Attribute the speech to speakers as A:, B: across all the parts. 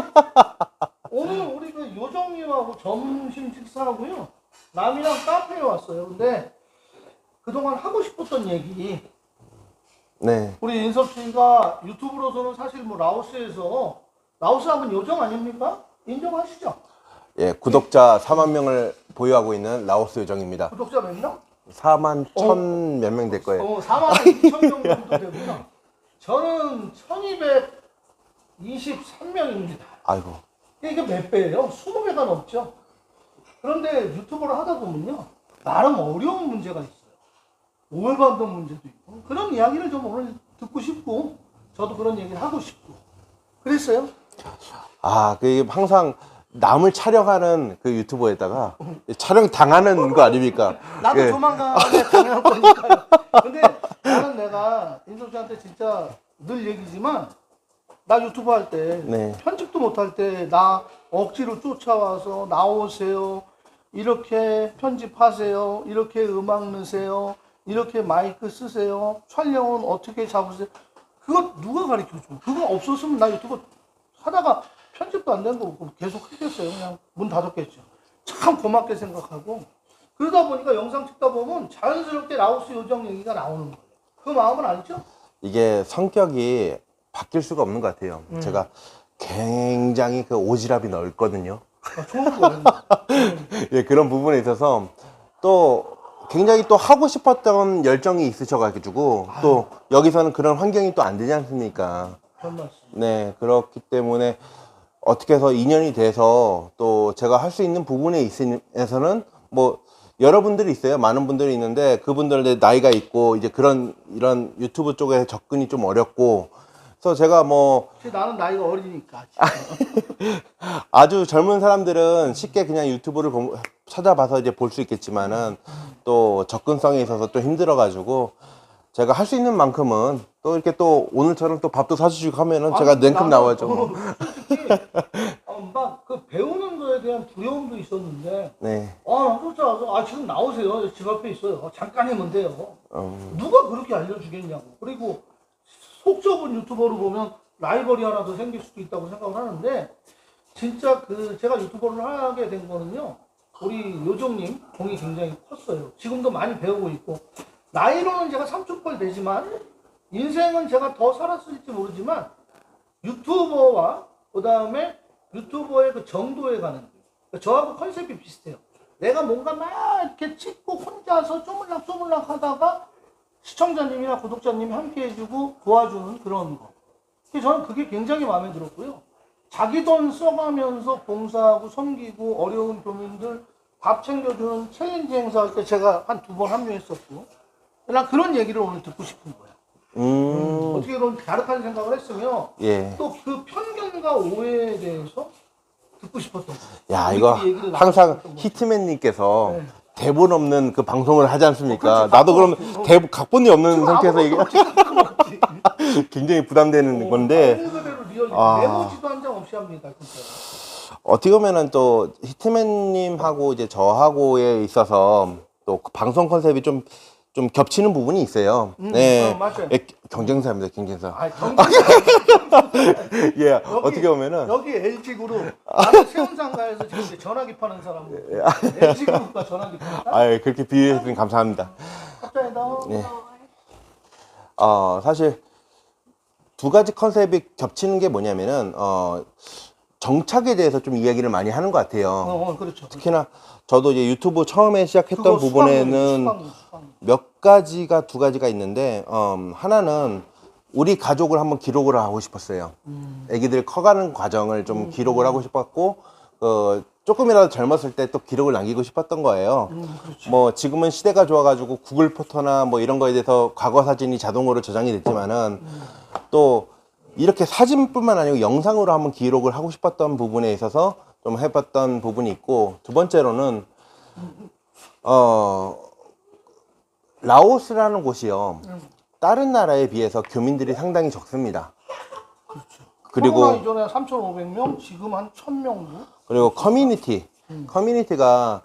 A: 오늘 우리 그 요정님하고 점심 식사하고요. 남이랑 카페에 왔어요. 근데 그동안 하고 싶었던 얘기.
B: 네.
A: 우리 인섭 씨가 유튜브로서는 사실 뭐 라오스에서 라오스 하면 요정 아닙니까? 인정하시죠?
B: 예, 구독자 4만 명을 보유하고 있는 라오스 요정입니다.
A: 구독자 몇 명?
B: 4만 천몇 명 될 거예요.
A: 어, 4만 2천 명 정도 되구나. 저는 1223명입니다.
B: 아이고.
A: 이게 몇 배예요? 20배가 넘죠. 그런데 유튜브를 하다 보면요. 나름 어려운 문제가 있어요. 오해받는 문제도 있고. 그런 이야기를 좀 오늘 듣고 싶고, 저도 그런 얘기를 하고 싶고. 그랬어요?
B: 아, 그 항상 남을 촬영하는 그 유튜버에다가 촬영 당하는 거 아닙니까?
A: 나도
B: 예.
A: 조만간에 당할 거니까요. 근데 나는 내가 인섭 씨한테 진짜 늘 얘기지만, 나 유튜브 할 때,
B: 네.
A: 편집도 못할 때, 나 억지로 쫓아와서 나오세요. 이렇게 편집하세요. 이렇게 음악 넣으세요. 이렇게 마이크 쓰세요. 촬영은 어떻게 잡으세요. 그거 누가 가르쳐 줘? 그거 없었으면 나 유튜브 하다가 편집도 안된 거고 계속 했겠어요. 그냥 문 닫았겠죠. 참 고맙게 생각하고 그러다 보니까 영상 찍다 보면 자연스럽게 라오스 요정 얘기가 나오는 거예요. 그 마음은 알죠?
B: 이게 성격이 바뀔 수가 없는 것 같아요.
A: 음.
B: 제가 굉장히 그 오지랖이 넓거든요.
A: 아, 좋은 거예요.
B: 예, 그런 부분에 있어서 또 굉장히 또 하고 싶었던 열정이 있으셔가지고 또 여기서는 그런 환경이 또 안 되지 않습니까? 네, 그렇기 때문에 어떻게 해서 인연이 돼서 또 제가 할 수 있는 부분에 있어서는 뭐 여러분들이 있어요. 많은 분들이 있는데 그분들의 나이가 있고 이제 그런 이런 유튜브 쪽에 접근이 좀 어렵고 그래서 제가 뭐
A: 나는 나이가 어리니까.
B: 아주 젊은 사람들은 쉽게 그냥 유튜브를 보- 찾아봐서 이제 볼 수 있겠지만은 또 접근성에 있어서 또 힘들어가지고 제가 할 수 있는 만큼은 또 이렇게 또 오늘처럼 또 밥도 사주시고 하면은 제가 냉큼.
A: 어, 솔직히 어, 막그 배우는 거에 대한 두려움도 있었는데
B: 네.
A: 아 쫓아와서 아 지금 나오세요 집 앞에 있어요 어, 잠깐이면 돼요
B: 음,
A: 누가 그렇게 알려주겠냐고 그리고 속 좁은 유튜버로 보면 라이벌이 하나 더 생길 수도 있다고 생각을 하는데 진짜 그 제가 유튜버를 하게 된 거는요 우리 요정님 공이 굉장히 컸어요 지금도 많이 배우고 있고 나이로는 제가 삼촌뻘 되지만 인생은 제가 더 살았을지 모르지만 유튜버와 그 다음에 유튜버의 그 정도에 가는 길. 그러니까 저하고 컨셉이 비슷해요. 내가 뭔가 막 이렇게 찍고 혼자서 쪼물락 쪼물락 하다가 시청자님이나 구독자님이 함께 해주고 도와주는 그런 거. 저는 그게 굉장히 마음에 들었고요. 자기 돈 써가면서 봉사하고 섬기고 어려운 교민들 밥 챙겨주는 챌린지 행사할 때 제가 한 두 번 합류했었고. 난 그런 얘기를 오늘 듣고 싶은 거야.
B: 음,
A: 어떻게 그런 다르다는 생각을 했으며
B: 예.
A: 또 그 편견과 오해에 대해서 듣고 싶었던 거예요.
B: 야, 이거
A: 얘기를
B: 항상. 히트맨님께서
A: 네.
B: 대본 없는 그 방송을 하지 않습니까?
A: 어, 그렇지.
B: 나도 그럼
A: 각본 없지.
B: 대, 각본이 없는 상태에서 이게. 굉장히 부담되는 건데
A: 말 그대로 리얼
B: 아.
A: 메모지도 한 장 없이 합니다, 진짜.
B: 어떻게 보면은 또 히트맨님하고 이제 저하고에 있어서 또그 방송 컨셉이 좀, 좀 겹치는 부분이 있어요.
A: 음,
B: 네.
A: 어, 맞아요.
B: 예, 경쟁사입니다, 경쟁사.
A: 아, 경기
B: 예, 어떻게 보면은
A: 여기 LG 그룹 나는 세운상가에서 지금 이제 전화기 파는 사람 LG 그룹과 전화기 파는 사람.
B: 아, 그렇게 비유해 주셔서 감사합니다. 네. 어, 사실 두 가지 컨셉이 겹치는 게 뭐냐면은 어, 정착에 대해서 좀 이야기를 많이 하는 것
A: 어,
B: 같아요.
A: 어, 그렇죠.
B: 특히나 저도 이제 유튜브 처음에 시작했던 부분에는
A: 수강료, 수강료.
B: 몇 가지가 두 가지가 있는데 음, 하나는 우리 가족을 한번 기록을 하고 싶었어요.
A: 음.
B: 아기들 커가는 과정을 좀 기록을 하고 싶었고 어, 조금이라도 젊었을 때 또 기록을 남기고 싶었던 거예요.
A: 음, 그렇죠.
B: 뭐 지금은 시대가 좋아가지고 구글 포토나 뭐 이런 거에 대해서 과거 사진이 자동으로 저장이 됐지만은 또 이렇게 사진뿐만 아니고 영상으로 한번 기록을 하고 싶었던 부분에 있어서 좀 해봤던 부분이 있고 두 번째로는 어 라오스라는 곳이요 다른 나라에 비해서 교민들이 상당히 적습니다. 그리고
A: 코로나 이전에 3,500명, 지금 한 1,000명 정도?
B: 그리고 커뮤니티 커뮤니티가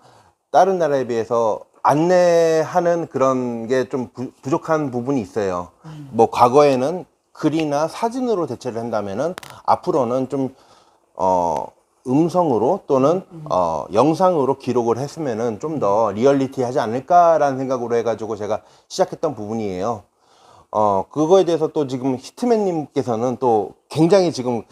B: 다른 나라에 비해서 안내하는 그런 게 좀 부족한 부분이 있어요. 뭐 과거에는 글이나 사진으로 대체를 한다면은 앞으로는 좀 어, 음성으로 또는 어, 영상으로 기록을 했으면은 좀 더 리얼리티 하지 않을까라는 생각으로 해가지고 제가 시작했던 부분이에요. 어, 그거에 대해서 또 지금 히트맨님께서는 또 굉장히 지금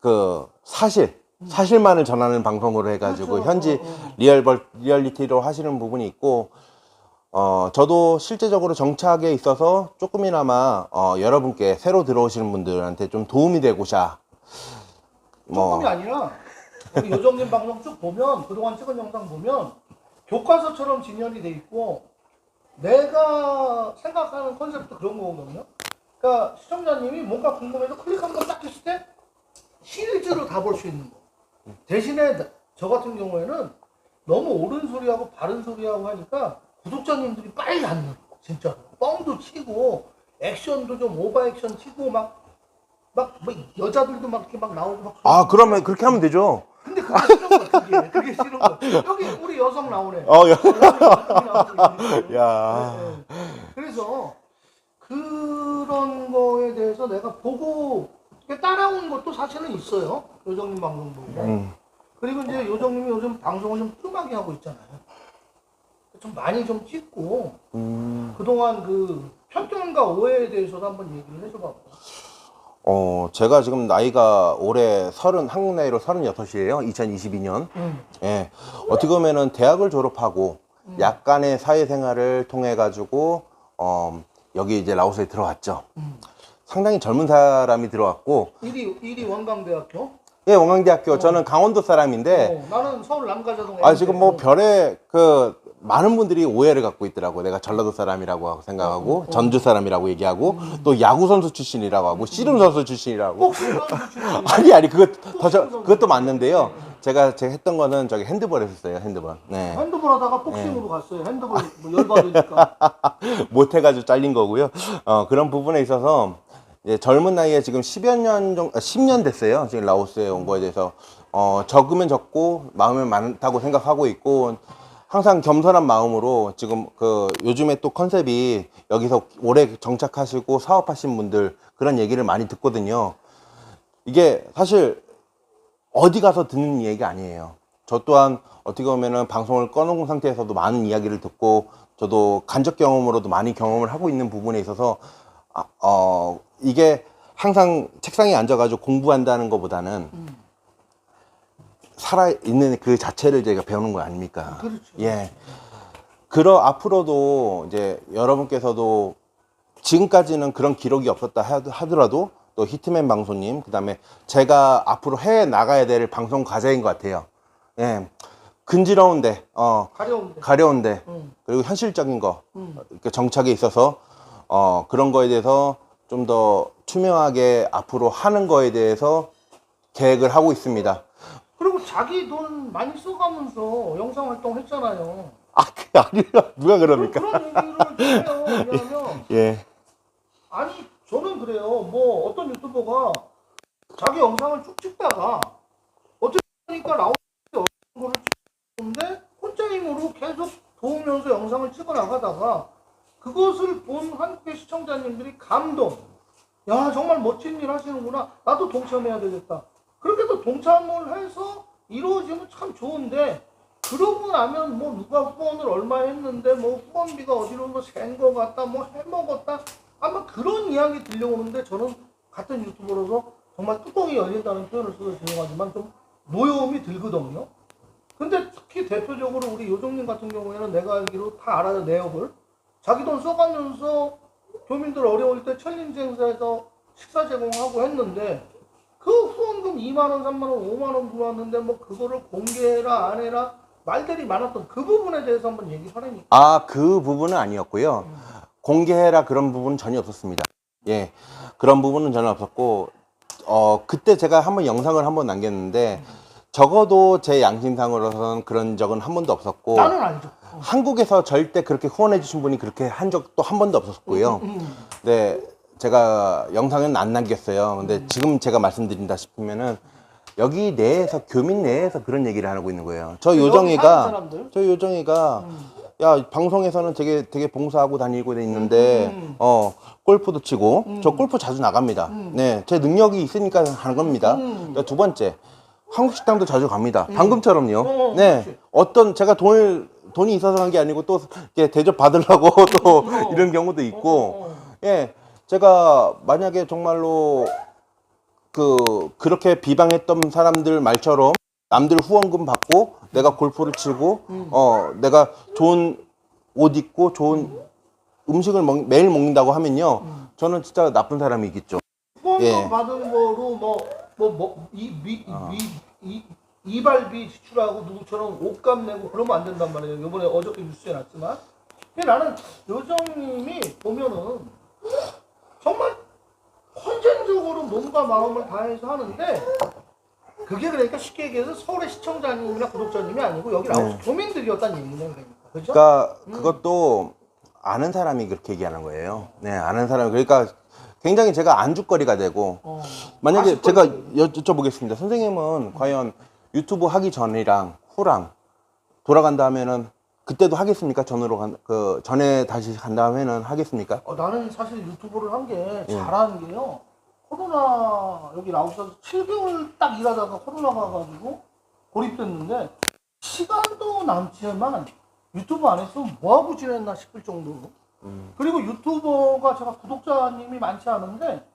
B: 그 사실, 사실만을 전하는 방송으로 해가지고
A: 그렇죠.
B: 현지
A: 어, 어.
B: 리얼, 리얼리티로 하시는 부분이 있고, 어, 저도 실제적으로 정착에 있어서 조금이나마, 어, 여러분께 새로 들어오시는 분들한테 좀 도움이 되고자, 뭐,
A: 조금이 아니라 우리 요정님 방송 쭉 보면 그동안 찍은 영상 보면 교과서처럼 진열이 돼 있고 내가 생각하는 컨셉도 그런 거거든요. 그러니까 시청자님이 뭔가 궁금해서 클릭 한 번 딱 했을 때 시리즈로 다 볼 수 있는 거. 대신에 나- 저 같은 경우에는 너무 옳은 소리하고 바른 소리하고 하니까 구독자님들이 빨리 안 늘어. 진짜로. 뻥도 치고 액션도 좀 오버 액션 치고 막 막, 뭐 여자들도 막 이렇게 막 나오고 막.
B: 아, 그러면 그렇게 하면 되죠.
A: 근데 그게 싫은 거야, 그게. 그게 싫은 거야. 여기 우리 여성 나오네.
B: 어, 야.
A: 네, 네. 그래서 그런 거에 대해서 내가 보고 따라온 것도 사실은 있어요. 요정님 방송 보고.
B: 음.
A: 그리고 이제 요정님이 요즘 방송을 좀 뜸하게 하고 있잖아요. 좀 많이 좀 찍고
B: 음.
A: 그동안 그 편견과 오해에 대해서도 한번 얘기를 해줘봐.
B: 어, 제가 지금 나이가 올해 서른, 한국 나이로 36이에요. 2022년.
A: 응.
B: 예. 어떻게 보면은 대학을 졸업하고 약간의 사회생활을 통해 가지고 어, 여기 이제 라오스에 들어왔죠.
A: 음.
B: 상당히 젊은 사람이 들어왔고,
A: 1위, 1위 원광대학교.
B: 예, 원광대학교 저는 강원도 사람인데,
A: 어, 나는 서울 남가자동.
B: 아 지금 뭐 별의 그 많은 분들이 오해를 갖고 있더라고. 내가 전라도 사람이라고 생각하고 전주 사람이라고 얘기하고 또 야구 선수 출신이라고 하고 씨름 선수 출신이라고.
A: 출신이
B: 아니 아니 그것 더 저, 그것도 맞는데요. 제가 제가 했던 거는 저기 핸드볼 했었어요. 핸드볼. 네.
A: 핸드볼 하다가 복싱으로 갔어요. 핸드볼 뭐 열받으니까.
B: 못 해가지고 잘린 거고요. 어, 그런 부분에 있어서 이제 젊은 나이에 지금 10여 년 정도, 10년 됐어요. 지금 라오스에 온 거에 대해서. 어, 적으면 적고 마음이 많다고 생각하고 있고 항상 겸손한 마음으로 지금 그 요즘에 또 컨셉이 여기서 오래 정착하시고 사업하신 분들 그런 얘기를 많이 듣거든요. 이게 사실 어디 가서 듣는 얘기가 아니에요. 저 또한 어떻게 보면은 방송을 꺼놓은 상태에서도 많은 이야기를 듣고 저도 간접 경험으로도 많이 경험을 하고 있는 부분에 있어서 아, 어, 이게 항상 책상에 앉아가지고 공부한다는 것보다는 살아있는 그 자체를 제가 배우는 거 아닙니까?
A: 그렇죠.
B: 예. 그러 앞으로도 이제 여러분께서도 지금까지는 그런 기록이 없었다 하더- 하더라도 또 히트맨 방송님 그다음에 제가 앞으로 해 나가야 될 방송 과제인 것 같아요. 예. 근지러운데 어
A: 가려운데.
B: 가려운데
A: 응.
B: 그리고 현실적인 거
A: 음.
B: 정착에 있어서 어 그런 거에 대해서 좀 더 투명하게 앞으로 하는 거에 대해서 계획을 하고 있습니다.
A: 그리고 자기 돈 많이 써가면서 영상 활동 했잖아요.
B: 아, 그 아니라 누가 그럽니까?
A: 그런 얘기를 해요. 왜냐하면
B: 예.
A: 아니 저는 그래요. 뭐 어떤 유튜버가 자기 영상을 쭉 찍다가 어쩌니까 라운드 어떤 거를 찍는데 혼자 힘으로 계속 도우면서 영상을 찍어 나가다가 그것을 본 한국의 시청자님들이 감동. 야 정말 멋진 일 하시는구나. 나도 동참해야 되겠다. 그렇게 또 동참을 해서 이루어지면 참 좋은데 그러고 나면 뭐 누가 후원을 얼마 했는데 뭐 후원비가 어디로 뭐센거 같다 뭐 해먹었다 아마 그런 이야기 들려오는데 저는 같은 유튜버로서 정말 뚜껑이 열린다는 표현을 써서 죄송하지만 좀 노여움이 들거든요. 근데 특히 대표적으로 우리 요정님 같은 경우에는 내가 알기로 다 알아요 내역을 자기 돈 써가면서 교민들 어려울 때 챌린지 행사에서 식사 제공하고 했는데 그 후원금 2만 원, 3만 원, 5만 원 들어왔는데 뭐 그거를 공개해라 안 해라 말들이 많았던 그 부분에 대해서 한번 얘기하라니까.
B: 아, 그 부분은 아니었고요. 공개해라 그런 부분은 전혀 없었습니다. 예. 그런 부분은 전혀 없었고, 어, 그때 제가 한번 영상을 한번 남겼는데, 적어도 제 양심상으로서는 그런 적은 한 번도 없었고,
A: 나는 알죠. 어.
B: 한국에서 절대 그렇게 후원해 주신 분이 그렇게 한 적도 한 번도 없었고요.
A: 음.
B: 네, 제가 영상은 안 남겼어요. 근데 지금 제가 말씀드린다 싶으면은 여기 내에서 교민 내에서 그런 얘기를 하고 있는 거예요. 저
A: 여기 사는
B: 요정이가
A: 사람들?
B: 저 요정이가 야 방송에서는 되게 되게 봉사하고 다니고 있는데
A: 음.
B: 어 골프도 치고 저 골프 자주 나갑니다.
A: 음.
B: 네, 제 능력이 있으니까 하는 겁니다.
A: 음.
B: 그러니까 두 번째 한국 식당도 자주 갑니다. 방금처럼요.
A: 어,
B: 네.
A: 그렇지.
B: 어떤 제가 돈을 돈이 있어서 간 게 아니고 또 이렇게 대접 받으려고 또
A: 어.
B: 이런 경우도 있고
A: 어, 어, 어.
B: 예, 제가 만약에 정말로 그 그렇게 비방했던 사람들 말처럼 남들 후원금 받고 내가 골프를 치고
A: 음.
B: 어 내가 좋은 옷 입고 좋은 음식을 먹, 매일 먹는다고 하면요,
A: 음.
B: 저는 진짜 나쁜 사람이겠죠.
A: 후원금
B: 예.
A: 받은 거로 뭐뭐뭐이미
B: 어.
A: 이, 이, 이발비 지출하고 누구처럼 옷값 내고 그러면 안 된단 말이에요. 이번에 어저께 뉴스에 났지만. 근데 나는 요정님이 보면은 정말 헌정적으로 몸과 마음을 다해서 하는데 그게 그러니까 쉽게 얘기해서 서울의 시청자님이나 구독자님이 아니고 여기 라오스
B: 네.
A: 교민들이었다는 얘기는 그러니까 그죠?
B: 그러니까 그것도 아는 사람이 그렇게 얘기하는 거예요. 네, 아는 사람. 그러니까 굉장히 제가 안주거리가 되고
A: 어,
B: 만약에. 제가 여- 여쭤보겠습니다. 선생님은 과연 유튜브 하기 전이랑 후랑 돌아간다 하면은 그때도 하겠습니까? 전으로 간, 그 전에 다시 간다 하면은 하겠습니까?
A: 어, 나는 사실 유튜브를 한 게
B: 예.
A: 잘하는 게요. 코로나 여기 라오스에서 7개월 딱 일하다가 코로나가 와가지고 고립됐는데 시간도 남지만 유튜브 안 했으면 뭐하고 지냈나 싶을 정도로 그리고 유튜버가 제가 구독자님이 많지 않은데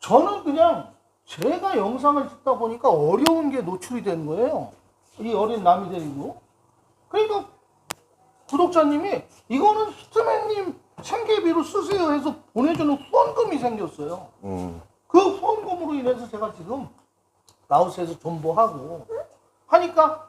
A: 저는 그냥 제가 영상을 찍다 보니까 어려운 게 노출이 된 거예요. 이 어린 남이 데리고. 그러니까 구독자님이 이거는 히트맨님 생계비로 쓰세요 해서 보내주는 후원금이 생겼어요.
B: 음,
A: 그 후원금으로 인해서 제가 지금 라오스에서 존버하고 하니까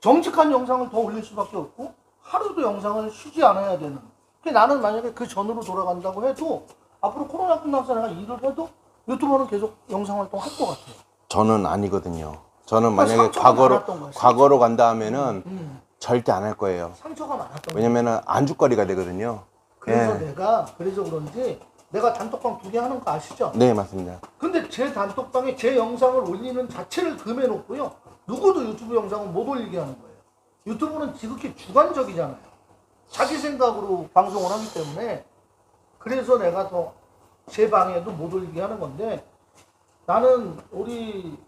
A: 정직한 영상을 더 올릴 수밖에 없고 하루도 영상을 쉬지 않아야 되는. 그 나는 만약에 그 전으로 돌아간다고 해도 앞으로 코로나 끝나서 내가 일을 해도 유튜버는 계속 영상 활동 할 것 같아요.
B: 저는 아니거든요. 저는 만약에
A: 상처가
B: 과거로
A: 많았던 거야,
B: 과거로 간다 하면은
A: 음,
B: 절대 안 할 거예요.
A: 상처가 많았던 거예요.
B: 왜냐면은 안주거리가 되거든요.
A: 그래서
B: 예.
A: 내가 그래서 그런지 내가 단톡방 두 개 하는 거 아시죠?
B: 네, 맞습니다.
A: 근데 제 단톡방에 제 영상을 올리는 자체를 금해놓고요. 누구도 유튜브 영상을 못 올리게 하는 거예요. 유튜브는 지극히 주관적이잖아요. 자기 생각으로 방송을 하기 때문에 그래서 내가 더 제 방에도 못 올리게 하는 건데 나는 우리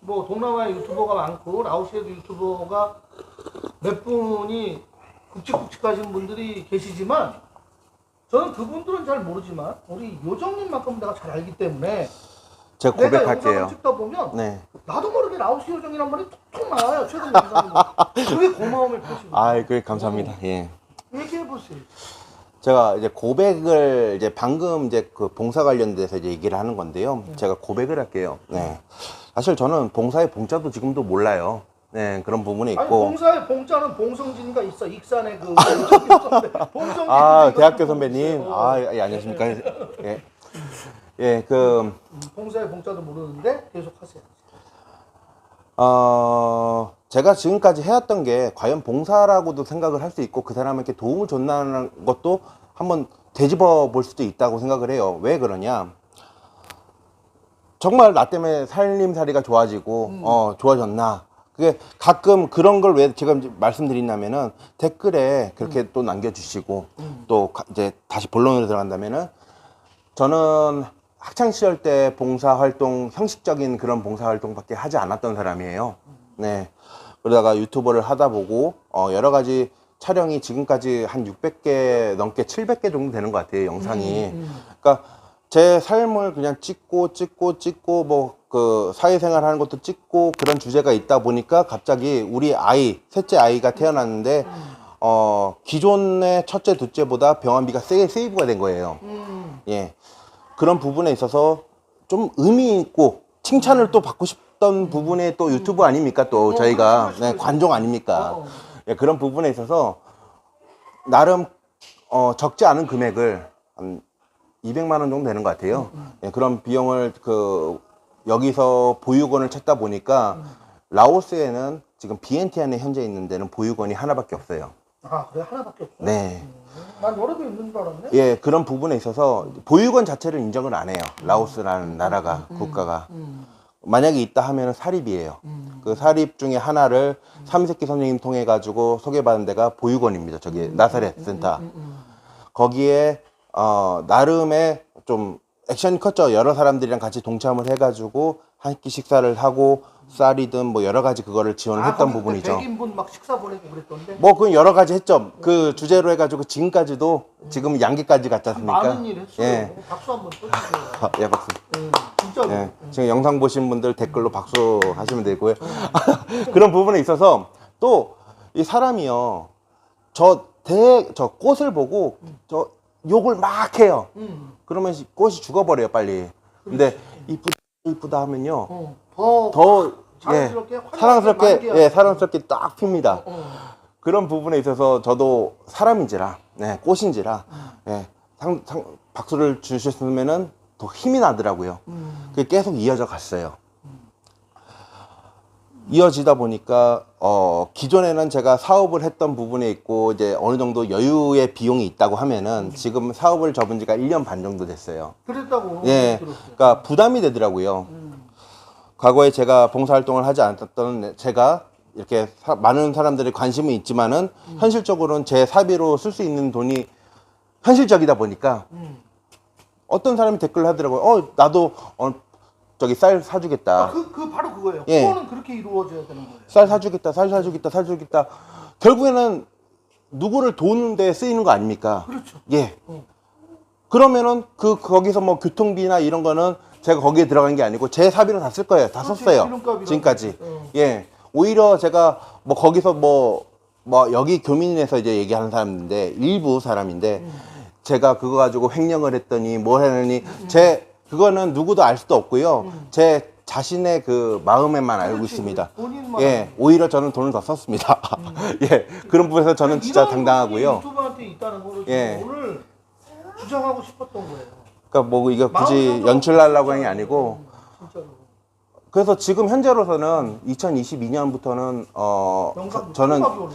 A: 뭐 동남아에 유튜버가 많고 라오스에도 유튜버가 몇 분이 굵직굵직 하신 분들이 계시지만 저는 그분들은 잘 모르지만 우리 요정님만큼 내가 잘 알기 때문에
B: 제가
A: 내가 영상을
B: 고백할게요.
A: 찍다 보면
B: 네.
A: 나도 모르게 라오스 요정이란 말이 톡톡 나와요 최근 영상이 그게 고마움의 표시고
B: 아, 그래 감사합니다. 예.
A: 얘기해 보세요
B: 제가 이제 고백을 이제 방금 이제 그 봉사 관련돼서 이제 얘기를 하는 건데요.
A: 네.
B: 제가 고백을 할게요. 네. 사실 저는 봉사의 봉자도 지금도 몰라요. 네, 그런 부분이
A: 아니
B: 있고.
A: 봉사의 봉자는 봉성진이가 있어 익산의 그 봉성진
B: 아, 대학교
A: 그
B: 선배님.
A: 봉-
B: 아, 예, 안녕하십니까. 예. 예, 그,
A: 음, 봉사의 봉자도 모르는데 계속 하세요
B: 어, 제가 지금까지 해왔던 게 과연 봉사라고도 생각을 할 수 있고 그 사람에게 도움을 줬다는 것도 한번 되짚어 볼 수도 있다고 생각을 해요. 왜 그러냐? 정말 나 때문에 살림살이가 좋아지고, 어, 좋아졌나? 그게 가끔 그런 걸 왜 제가 이제 말씀드린다면은 댓글에 그렇게 또 남겨주시고 또 가- 이제 다시 본론으로 들어간다면은 저는 학창 시절 때 봉사 활동 형식적인 그런 봉사 활동밖에 하지 않았던 사람이에요. 네. 그러다가 유튜버를 하다 보고 어 여러 가지 촬영이 지금까지 한 600개 넘게 700개 정도 되는 것 같아요, 영상이. 그러니까 제 삶을 그냥 찍고 찍고 찍고 뭐 그 사회생활 하는 것도 찍고 그런 주제가 있다 보니까 갑자기 우리 아이 셋째 아이가 태어났는데 어 기존의 첫째 둘째보다 병원비가 세게 세이브가 된 거예요.
A: 음,
B: 예. 그런 부분에 있어서 좀 의미 있고 칭찬을 또 받고 싶던 부분에 또 유튜브 아닙니까? 또
A: 어,
B: 저희가 네. 관종 아닙니까?
A: 어.
B: 예, 그런 부분에 있어서 나름 어, 적지 않은 금액을 한 200만 원 정도 되는 것 같아요. 예, 그런 비용을 그 여기서 보육원을 찾다 보니까 라오스에는 지금 BNT 안에 현재 있는 데는 보육원이 하나밖에 없어요.
A: 아 그래 하나밖에 없어
B: 네.
A: 난 여러 개 있는 줄 알았네
B: 예, 그런 부분에 있어서 보육원 자체를 인정을 안 해요. 라오스라는 나라가, 국가가.
A: 음,
B: 만약에 있다 하면 사립이에요.
A: 음.
B: 그 사립 중에 하나를 삼세끼 선생님 통해 가지고 소개받은 데가 보육원입니다. 저기 나사렛 센터.
A: 음,
B: 거기에 어 나름의 좀 액션이 컸죠. 여러 사람들이랑 같이 동참을 해가지고 한 끼 식사를 하고 쌀이든 뭐 여러 가지 그거를 지원을
A: 아,
B: 했던
A: 거기
B: 부분이죠.
A: 100인분 막 식사 보내고 그랬던데.
B: 뭐 그건 여러 가지 했죠. 그 주제로 해가지고 지금까지도 지금 양계까지 갔지 않습니까?
A: 많은 일 했어요.
B: 예.
A: 박수 한번 쳐주세요.
B: 아, 예, 박수.
A: 예, 진짜로.
B: 예. 지금 영상 보신 분들 댓글로 박수 하시면 되고요. 그런 부분에 있어서 또 이 사람이요. 저 대, 저 꽃을 보고 저 욕을 막 해요.
A: 음,
B: 그러면 시- 꽃이 죽어버려요, 빨리. 근데 이쁘다, 이쁘다 하면요.
A: 어, 더,
B: 더, 예,
A: 자연스럽게
B: 사랑스럽게,
A: 만개하고.
B: 예, 사랑스럽게 딱 핍니다.
A: 어,
B: 그런 부분에 있어서 저도 사람인지라, 네, 꽃인지라, 예, 상, 상, 박수를 주셨으면은 더 힘이 나더라고요.
A: 음,
B: 그게 계속 이어져 갔어요. 이어지다 보니까 어 기존에는 제가 사업을 했던 부분에 있고 이제 어느 정도 여유의 비용이 있다고 하면은 지금 사업을 접은 지가 1년 반 정도 됐어요.
A: 그랬다고
B: 예.
A: 들었어요.
B: 그러니까 부담이 되더라고요.
A: 음,
B: 과거에 제가 봉사활동을 하지 않았던 제가 이렇게 사- 많은 사람들이 관심은 있지만은 현실적으로는 제 사비로 쓸 수 있는 돈이 현실적이다 보니까
A: 음.
B: 어떤 사람이 댓글을 하더라고요. 어, 나도 어, 저기 쌀 사주겠다.
A: 아, 그, 그 바로 그거예요.
B: 예.
A: 후원은 그렇게 이루어져야 되는 거예요.
B: 쌀 사주겠다, 쌀 사주겠다, 쌀 사주겠다. 결국에는 누구를 도는 데 쓰이는 거 아닙니까?
A: 그렇죠.
B: 예.
A: 어.
B: 그러면은 그 거기서 뭐 교통비나 이런 거는 제가 거기에 들어간 게 아니고 제 사비로 다 쓸 거예요. 다
A: 그렇지,
B: 썼어요. 지금까지.
A: 어.
B: 예. 오히려 제가 뭐 거기서 뭐, 뭐 여기 교민에서 이제 얘기하는 사람인데 일부 사람인데
A: 음.
B: 제가 그거 가지고 횡령을 했더니 뭘 했느니 제 그거는 누구도 알 수도 없고요. 제 자신의 그 마음에만 알고
A: 음. 그렇지,
B: 있습니다.
A: 본인만
B: 예, 오히려 저는 돈을 더 썼습니다. 예, 그런 부분에서 저는 진짜
A: 이런
B: 당당하고요.
A: 부분이 유튜브한테 있다는 거를
B: 예.
A: 지금 오늘 주장하고 싶었던 거예요.
B: 그러니까 뭐 이거 굳이 연출하려고 하는 게. 아니고
A: 음, 진짜로.
B: 그래서 지금 현재로서는 2022년부터는 어
A: 영상
B: 저는
A: 올라요.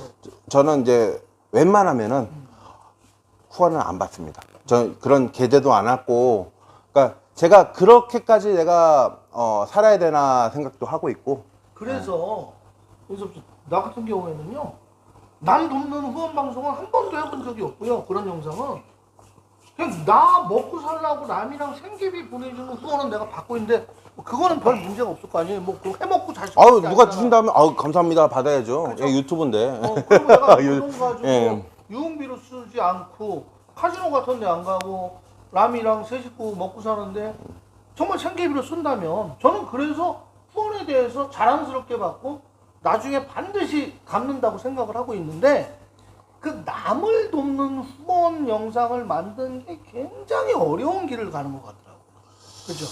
B: 저는 이제 웬만하면은 후원을 안 받습니다. 저 그런 계제도 안 했고, 그러니까 제가 그렇게까지 내가 어 살아야 되나 생각도 하고 있고,
A: 그래서 씨, 나 같은 경우에는요, 남 돕는 후원 방송은 한 번도 해본 적이 없고요. 그런 영상은 그냥 나 먹고 살라고 남이랑 생계비 보내주는 후원은 내가 받고 있는데 뭐 그거는 별 문제가 없을 거 아니에요. 뭐 그거 해먹고 자식.
B: 아유 누가 주신다면 아유 감사합니다 받아야죠.
A: 그렇죠.
B: 예, 유튜브인데.
A: 어, 그리고 내가
B: 유-
A: 그돈 가지고
B: 예.
A: 유흥비로 쓰지 않고 카지노 같은 데 안 가고 남이랑 세 식구 먹고 사는데 정말 생계비로 쓴다면 저는 그래서 후원에 대해서 자랑스럽게 받고 나중에 반드시 갚는다고 생각을 하고 있는데 그 남을 돕는 후원 영상을 만드는 게 굉장히 어려운 길을 가는 것 같더라고요. 그죠?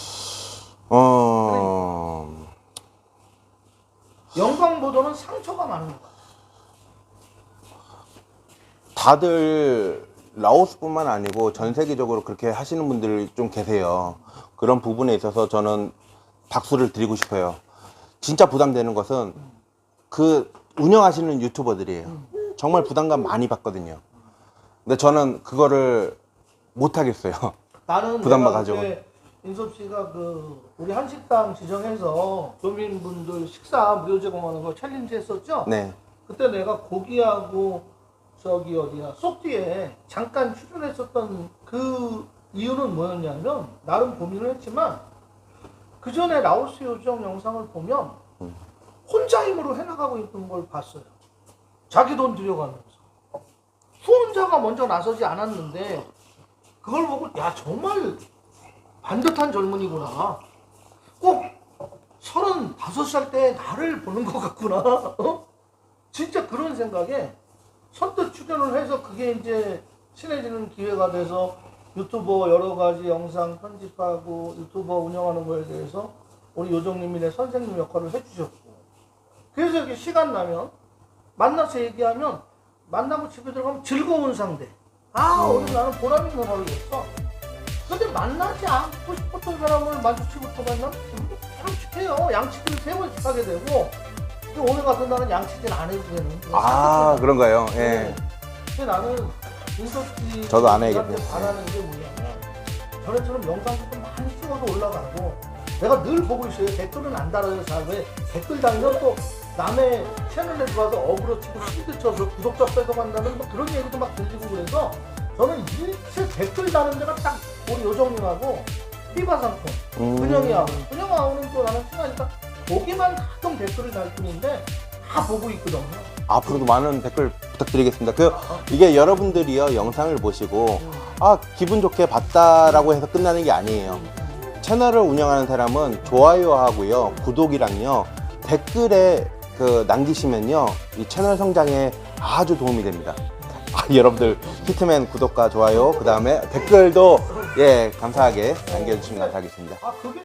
B: 어.
A: 영광보다는 상처가 많은 것 같아요.
B: 다들 라오스뿐만 아니고 전 세계적으로 그렇게 하시는 분들이 좀 계세요. 그런 부분에 있어서 저는 박수를 드리고 싶어요. 진짜 부담되는 것은 그 운영하시는 유튜버들이에요. 정말 부담감 많이 받거든요. 근데 저는 그거를 못 하겠어요.
A: 나는
B: 부담만 가지고.
A: 인섭 씨가 그 우리 한식당 지정해서 교민분들 식사 무료 제공하는 거 챌린지 했었죠?
B: 네.
A: 그때 내가 고기하고 저기 어디야 쏙뒤에 잠깐 출연했었던 그 이유는 뭐였냐면 나름 고민을 했지만 그 전에 라오스 요정 영상을 보면 혼자 힘으로 해나가고 있는 걸 봤어요. 자기 돈 들여가면서 후원자가 먼저 나서지 않았는데 그걸 보고 야 정말 반듯한 젊은이구나. 꼭 서른다섯 살 때 나를 보는 것 같구나. 어? 진짜 그런 생각에 선뜻 출연을 해서 그게 이제 친해지는 기회가 돼서 유튜버 여러 가지 영상 편집하고 유튜버 운영하는 거에 대해서 우리 요정님이 내 선생님 역할을 해주셨고. 그래서 이렇게 시간 나면 만나서 얘기하면 만나고 집에 들어가면 즐거운 상대. 아 오늘 나는 보람 있는 하루 였어. 근데 만나지 않고 싶었던 사람을 마주치고 또 만나면 양치해요. 양치기를 세 번씩 하게 되고 오늘 같은 날은 양치질 안 해도 되는
B: 아. 그런가요? 예.
A: 네. 근데 나는 윤석기
B: 저도 안 해야겠네요.
A: 바라는 게 뭐냐면 저래처럼 영상도 좀 많이 찍어서 올라가고 내가 늘 보고 있어요. 댓글은 안 달아요. 잘 왜? 댓글 달면 또 남의 채널에 들어와서 어그로 치고 시드 쳐서 구독자 뺏어간다는 뭐 그런 얘기도 막 들리고 그래서 저는 일체 댓글 다는 데가 딱 우리 요정님하고 휘바 상품
B: 음.
A: 근영이하고 근영하고는 또 나는 친하니까 보기만 가끔 댓글을 달리는데 다 보고 있거든요.
B: 앞으로도 많은 댓글 부탁드리겠습니다. 그 이게 여러분들이요 영상을 보시고 아 기분 좋게 봤다라고 해서 끝나는 게 아니에요. 채널을 운영하는 사람은 좋아요하고요 구독이랑요 댓글에 그 남기시면요 이 채널 성장에 아주 도움이 됩니다. 아, 여러분들 히트맨 구독과 좋아요 그 다음에 댓글도 예 감사하게 남겨주시면 감사하겠습니다.
A: 아 그게